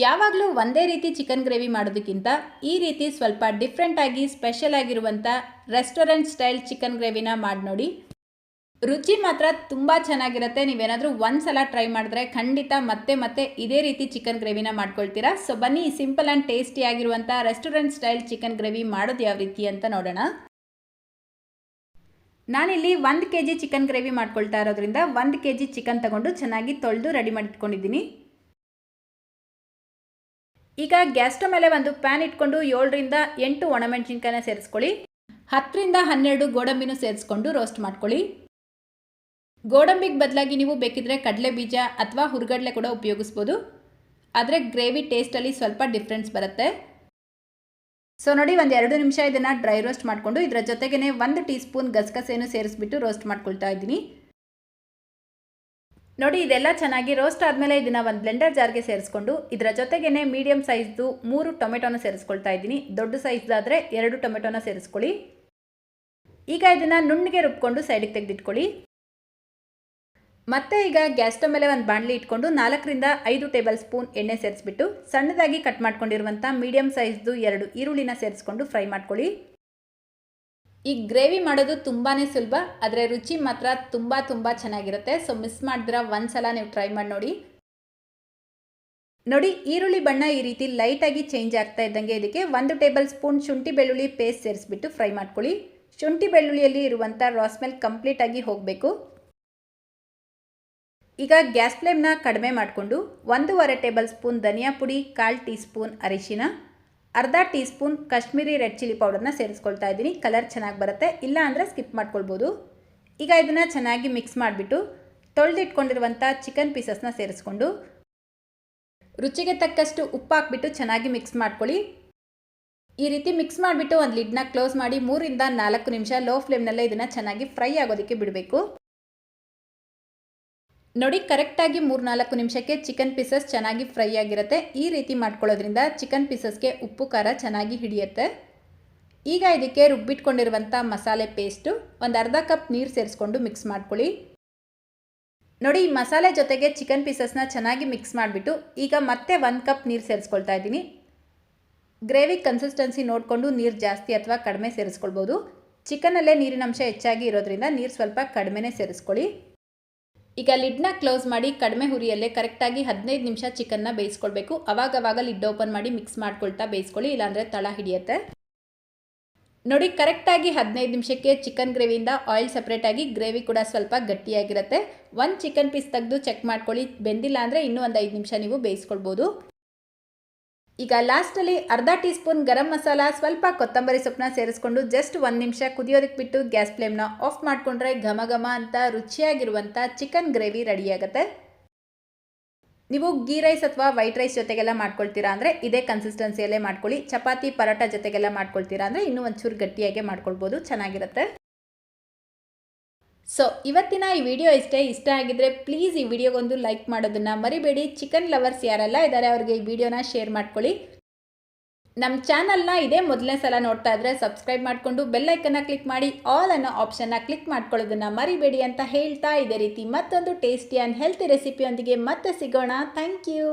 ಯಾವಾಗಲೂ ಒಂದೇ ರೀತಿ ಚಿಕನ್ ಗ್ರೇವಿ ಮಾಡೋದಕ್ಕಿಂತ ಈ ರೀತಿ ಸ್ವಲ್ಪ ಡಿಫ್ರೆಂಟಾಗಿ ಸ್ಪೆಷಲ್ ಆಗಿರುವಂಥ ರೆಸ್ಟೋರೆಂಟ್ ಸ್ಟೈಲ್ ಚಿಕನ್ ಗ್ರೇವಿನ ಮಾಡಿ ನೋಡಿ. ರುಚಿ ಮಾತ್ರ ತುಂಬ ಚೆನ್ನಾಗಿರುತ್ತೆ. ನೀವೇನಾದರೂ ಒಂದು ಸಲ ಟ್ರೈ ಮಾಡಿದ್ರೆ ಖಂಡಿತ ಮತ್ತೆ ಮತ್ತೆ ಇದೇ ರೀತಿ ಚಿಕನ್ ಗ್ರೇವಿನ ಮಾಡ್ಕೊಳ್ತೀರಾ. ಸೊ ಬನ್ನಿ ಸಿಂಪಲ್ ಆ್ಯಂಡ್ ಟೇಸ್ಟಿ ಆಗಿರುವಂಥ ರೆಸ್ಟೋರೆಂಟ್ ಸ್ಟೈಲ್ ಚಿಕನ್ ಗ್ರೇವಿ ಮಾಡೋದು ಯಾವ ರೀತಿ ಅಂತ ನೋಡೋಣ. ನಾನಿಲ್ಲಿ ಒಂದು ಕೆ ಜಿ ಚಿಕನ್ ಗ್ರೇವಿ ಮಾಡ್ಕೊಳ್ತಾ ಇರೋದ್ರಿಂದ ಒಂದು ಕೆ ಜಿ ಚಿಕನ್ ತಗೊಂಡು ಚೆನ್ನಾಗಿ ತೊಳೆದು ರೆಡಿ ಮಾಡಿಟ್ಕೊಂಡಿದ್ದೀನಿ. ಈಗ ಗ್ಯಾಸ್ ಸ್ಟವ್ ಮೇಲೆ ಒಂದು ಪ್ಯಾನ್ ಇಟ್ಕೊಂಡು ಏಳರಿಂದ ಎಂಟು ಒಣಮೆಣಸಿನ್ಕಾಯನ್ನ ಸೇರಿಸ್ಕೊಳ್ಳಿ. ಹತ್ತರಿಂದ ಹನ್ನೆರಡು ಗೋಡಂಬಿನೂ ಸೇರಿಸ್ಕೊಂಡು ರೋಸ್ಟ್ ಮಾಡ್ಕೊಳ್ಳಿ. ಗೋಡಂಬಿಗೆ ಬದಲಾಗಿ ನೀವು ಬೇಕಿದ್ರೆ ಕಡಲೆ ಬೀಜ ಅಥವಾ ಹುರುಗಡಲೆ ಕೂಡ ಉಪಯೋಗಿಸ್ಬೋದು. ಆದರೆ ಗ್ರೇವಿ ಟೇಸ್ಟಲ್ಲಿ ಸ್ವಲ್ಪ ಡಿಫ್ರೆನ್ಸ್ ಬರುತ್ತೆ. ಸೊ ನೋಡಿ ಒಂದು ಎರಡು ನಿಮಿಷ ಇದನ್ನು ಡ್ರೈ ರೋಸ್ಟ್ ಮಾಡಿಕೊಂಡು ಇದರ ಜೊತೆಗೇ ಒಂದು ಟೀ ಸ್ಪೂನ್ ಗಸಗಸೆಯನ್ನು ಸೇರಿಸ್ಬಿಟ್ಟು ರೋಸ್ಟ್ ಮಾಡ್ಕೊಳ್ತಾ ಇದ್ದೀನಿ. ನೋಡಿ, ಇದೆಲ್ಲ ಚೆನ್ನಾಗಿ ರೋಸ್ಟ್ ಆದಮೇಲೆ ಇದನ್ನು ಒಂದು ಬ್ಲೆಂಡರ್ ಜಾರ್ಗೆ ಸೇರಿಸ್ಕೊಂಡು ಇದರ ಜೊತೆಗೇ ಮೀಡಿಯಮ್ ಸೈಜ್ದು ಮೂರು ಟೊಮೆಟೊನ ಸೇರಿಸ್ಕೊಳ್ತಾ ಇದ್ದೀನಿ. ದೊಡ್ಡ ಸೈಜ್ದಾದರೆ ಎರಡು ಟೊಮೆಟೊನ ಸೇರಿಸ್ಕೊಳ್ಳಿ. ಈಗ ಇದನ್ನು ನುಣ್ಣಗೆ ರುಬ್ಕೊಂಡು ಸೈಡಿಗೆ ತೆಗೆದಿಟ್ಕೊಳ್ಳಿ. ಮತ್ತೆ ಈಗ ಗ್ಯಾಸ್ ಸ್ಟವ್ ಮೇಲೆ ಒಂದು ಬಾಣಲಿ ಇಟ್ಕೊಂಡು ನಾಲ್ಕರಿಂದ ಐದು ಟೇಬಲ್ ಸ್ಪೂನ್ ಎಣ್ಣೆ ಸೇರಿಸ್ಬಿಟ್ಟು ಸಣ್ಣದಾಗಿ ಕಟ್ ಮಾಡ್ಕೊಂಡಿರುವಂಥ ಮೀಡಿಯಮ್ ಸೈಜ್ದು ಎರಡು ಈರುಳ್ಳಿನ ಸೇರಿಸ್ಕೊಂಡು ಫ್ರೈ ಮಾಡ್ಕೊಳ್ಳಿ. ಈ ಗ್ರೇವಿ ಮಾಡೋದು ತುಂಬಾ ಸುಲಭ, ಆದರೆ ರುಚಿ ಮಾತ್ರ ತುಂಬ ತುಂಬ ಚೆನ್ನಾಗಿರುತ್ತೆ. ಸೊ ಮಿಸ್ ಮಾಡಿದ್ರೆ ಒಂದ್ಸಲ ನೀವು ಟ್ರೈ ಮಾಡಿ ನೋಡಿ. ನೋಡಿ, ಈರುಳ್ಳಿ ಬಣ್ಣ ಈ ರೀತಿ ಲೈಟಾಗಿ ಚೇಂಜ್ ಆಗ್ತಾ ಇದ್ದಂಗೆ ಇದಕ್ಕೆ ಒಂದು ಟೇಬಲ್ ಸ್ಪೂನ್ ಶುಂಠಿ ಬೆಳ್ಳುಳ್ಳಿ ಪೇಸ್ಟ್ ಸೇರಿಸ್ಬಿಟ್ಟು ಫ್ರೈ ಮಾಡ್ಕೊಳ್ಳಿ. ಶುಂಠಿ ಬೆಳ್ಳುಳ್ಳಿಯಲ್ಲಿ ಇರುವಂಥ ರಾಸ್ಮೆಲ್ ಕಂಪ್ಲೀಟಾಗಿ ಹೋಗಬೇಕು. ಈಗ ಗ್ಯಾಸ್ ಫ್ಲೇಮ್ನ ಕಡಿಮೆ ಮಾಡಿಕೊಂಡು ಒಂದೂವರೆ ಟೇಬಲ್ ಸ್ಪೂನ್ ಧನಿಯಾ ಪುಡಿ, ಕಾಲು ಟೀ ಸ್ಪೂನ್ ಅರಿಶಿನ. ಅರ್ಧ teaspoon Kashmiri red chilli ಪೌಡರ್ನ ಸೇರಿಸ್ಕೊಳ್ತಾ ಇದ್ದೀನಿ. ಕಲರ್ ಚೆನ್ನಾಗಿ ಬರುತ್ತೆ. ಇಲ್ಲ ಅಂದರೆ ಸ್ಕಿಪ್ ಮಾಡ್ಕೊಳ್ಬೋದು. ಈಗ ಇದನ್ನು ಚೆನ್ನಾಗಿ ಮಿಕ್ಸ್ ಮಾಡಿಬಿಟ್ಟು ತೊಳೆದಿಟ್ಕೊಂಡಿರುವಂಥ ಚಿಕನ್ ಪೀಸಸ್ನ ಸೇರಿಸ್ಕೊಂಡು ರುಚಿಗೆ ತಕ್ಕಷ್ಟು ಉಪ್ಪು ಹಾಕ್ಬಿಟ್ಟು ಚೆನ್ನಾಗಿ ಮಿಕ್ಸ್ ಮಾಡ್ಕೊಳ್ಳಿ. ಈ ರೀತಿ ಮಿಕ್ಸ್ ಮಾಡಿಬಿಟ್ಟು ಒಂದು ಲಿಡ್ನ ಕ್ಲೋಸ್ ಮಾಡಿ ಮೂರಿಂದ ನಾಲ್ಕು ನಿಮಿಷ ಲೋ ಫ್ಲೇಮ್ನಲ್ಲೇ ಇದನ್ನು ಚೆನ್ನಾಗಿ ಫ್ರೈ ಆಗೋದಕ್ಕೆ ಬಿಡಬೇಕು. ನೋಡಿ, ಕರೆಕ್ಟಾಗಿ ಮೂರು ನಾಲ್ಕು ನಿಮಿಷಕ್ಕೆ ಚಿಕನ್ ಪೀಸಸ್ ಚೆನ್ನಾಗಿ ಫ್ರೈ ಆಗಿರುತ್ತೆ. ಈ ರೀತಿ ಮಾಡ್ಕೊಳ್ಳೋದ್ರಿಂದ ಚಿಕನ್ ಪೀಸಸ್ಗೆ ಉಪ್ಪು, ಖಾರ ಚೆನ್ನಾಗಿ ಹಿಡಿಯುತ್ತೆ. ಈಗ ಇದಕ್ಕೆ ರುಬ್ಬಿಟ್ಕೊಂಡಿರುವಂಥ ಮಸಾಲೆ ಪೇಸ್ಟು, ಒಂದು ಅರ್ಧ ಕಪ್ ನೀರು ಸೇರಿಸ್ಕೊಂಡು ಮಿಕ್ಸ್ ಮಾಡ್ಕೊಳ್ಳಿ. ನೋಡಿ, ಈ ಮಸಾಲೆ ಜೊತೆಗೆ ಚಿಕನ್ ಪೀಸಸ್ನ ಚೆನ್ನಾಗಿ ಮಿಕ್ಸ್ ಮಾಡಿಬಿಟ್ಟು ಈಗ ಮತ್ತೆ ಒಂದು ಕಪ್ ನೀರು ಸೇರಿಸ್ಕೊಳ್ತಾ ಇದ್ದೀನಿ. ಗ್ರೇವಿ ಕನ್ಸಿಸ್ಟೆನ್ಸಿ ನೋಡಿಕೊಂಡು ನೀರು ಜಾಸ್ತಿ ಅಥವಾ ಕಡಿಮೆ ಸೇರಿಸ್ಕೊಳ್ಬೋದು. ಚಿಕನಲ್ಲೇ ನೀರಿನಂಶ ಹೆಚ್ಚಾಗಿ ಇರೋದ್ರಿಂದ ನೀರು ಸ್ವಲ್ಪ ಕಡಿಮೆನೇ ಸೇರಿಸ್ಕೊಳ್ಳಿ. ಈಗ ಲಿಡ್ನ ಕ್ಲೋಸ್ ಮಾಡಿ ಕಡಿಮೆ ಹುರಿಯಲ್ಲೇ ಕರೆಕ್ಟಾಗಿ ಹದಿನೈದು ನಿಮಿಷ ಚಿಕನ್ನ ಬೇಯಿಸ್ಕೊಳ್ಬೇಕು. ಅವಾಗವಾಗ ಲಿಡ್ ಓಪನ್ ಮಾಡಿ ಮಿಕ್ಸ್ ಮಾಡ್ಕೊಳ್ತಾ ಬೇಯಿಸ್ಕೊಳ್ಳಿ, ಇಲ್ಲಾಂದರೆ ತಳ ಹಿಡಿಯುತ್ತೆ. ನೋಡಿ, ಕರೆಕ್ಟಾಗಿ ಹದಿನೈದು ನಿಮಿಷಕ್ಕೆ ಚಿಕನ್ ಗ್ರೇವಿಯಿಂದ ಆಯಿಲ್ ಸಪ್ರೇಟಾಗಿ ಗ್ರೇವಿ ಕೂಡ ಸ್ವಲ್ಪ ಗಟ್ಟಿಯಾಗಿರುತ್ತೆ. ಒಂದು ಚಿಕನ್ ಪೀಸ್ ತೆಗೆದು ಚೆಕ್ ಮಾಡ್ಕೊಳ್ಳಿ. ಬೆಂದಿಲ್ಲ ಅಂದರೆ ಇನ್ನೂ ಒಂದು ಐದು ನಿಮಿಷ ನೀವು ಬೇಯಿಸ್ಕೊಳ್ಬೋದು. ಈಗ ಲಾಸ್ಟಲ್ಲಿ ಅರ್ಧ ಟೀ ಸ್ಪೂನ್ ಗರಂ ಮಸಾಲ, ಸ್ವಲ್ಪ ಕೊತ್ತಂಬರಿ ಸೊಪ್ಪನ್ನ ಸೇರಿಸ್ಕೊಂಡು ಜಸ್ಟ್ ಒಂದು ನಿಮಿಷ ಕುದಿಯೋದಕ್ಕೆ ಬಿಟ್ಟು ಗ್ಯಾಸ್ ಫ್ಲೇಮ್ನ ಆಫ್ ಮಾಡಿಕೊಂಡ್ರೆ ಘಮ ಘಮ ಅಂತ ರುಚಿಯಾಗಿರುವಂಥ ಚಿಕನ್ ಗ್ರೇವಿ ರೆಡಿಯಾಗುತ್ತೆ ನೀವು ಗೀ ರೈಸ್ ಅಥವಾ ವೈಟ್ ರೈಸ್ ಜೊತೆಗೆಲ್ಲ ಮಾಡ್ಕೊಳ್ತೀರಾ ಅಂದರೆ ಇದೇ ಕನ್ಸಿಸ್ಟೆನ್ಸಿಯಲ್ಲೇ ಮಾಡ್ಕೊಳ್ಳಿ. ಚಪಾತಿ, ಪರೋಟ ಜೊತೆಗೆಲ್ಲ ಮಾಡ್ಕೊಳ್ತೀರಾ ಅಂದರೆ ಇನ್ನೂ ಒಂಚೂರು ಗಟ್ಟಿಯಾಗೆ ಮಾಡ್ಕೊಳ್ಬೋದು, ಚೆನ್ನಾಗಿರುತ್ತೆ. ಸೊ ಇವತ್ತಿನ ಈ ವಿಡಿಯೋ ಇಷ್ಟೇ, ಇಷ್ಟ ಆಗಿದ್ರೆ ಪ್ಲೀಸ್ ಈ ವಿಡಿಯೋಗೊಂದು ಲೈಕ್ ಮಾಡೋದನ್ನು ಮರಿಬೇಡಿ. ಚಿಕನ್ ಲವರ್ಸ್ ಯಾರೆಲ್ಲ ಇದ್ದಾರೆ ಅವ್ರಿಗೆ ಈ ವಿಡಿಯೋನ ಶೇರ್ ಮಾಡ್ಕೊಳ್ಳಿ. ನಮ್ಮ ಚಾನಲ್ನ ಇದೇ ಮೊದಲನೇ ಸಲ ನೋಡ್ತಾ ಇದ್ರೆ ಸಬ್ಸ್ಕ್ರೈಬ್ ಮಾಡಿಕೊಂಡು ಬೆಲ್ಲೈಕನ್ನ ಕ್ಲಿಕ್ ಮಾಡಿ. ಆಲ್ ಅನ್ನೋ ಆಪ್ಷನ್ನ ಕ್ಲಿಕ್ ಮಾಡ್ಕೊಳ್ಳೋದನ್ನು ಮರಿಬೇಡಿ ಅಂತ ಹೇಳ್ತಾ ಇದೇ ರೀತಿ ಮತ್ತೊಂದು ಟೇಸ್ಟಿ ಆ್ಯಂಡ್ ಹೆಲ್ತಿ ರೆಸಿಪಿಯೊಂದಿಗೆ ಮತ್ತೆ ಸಿಗೋಣ. Thank you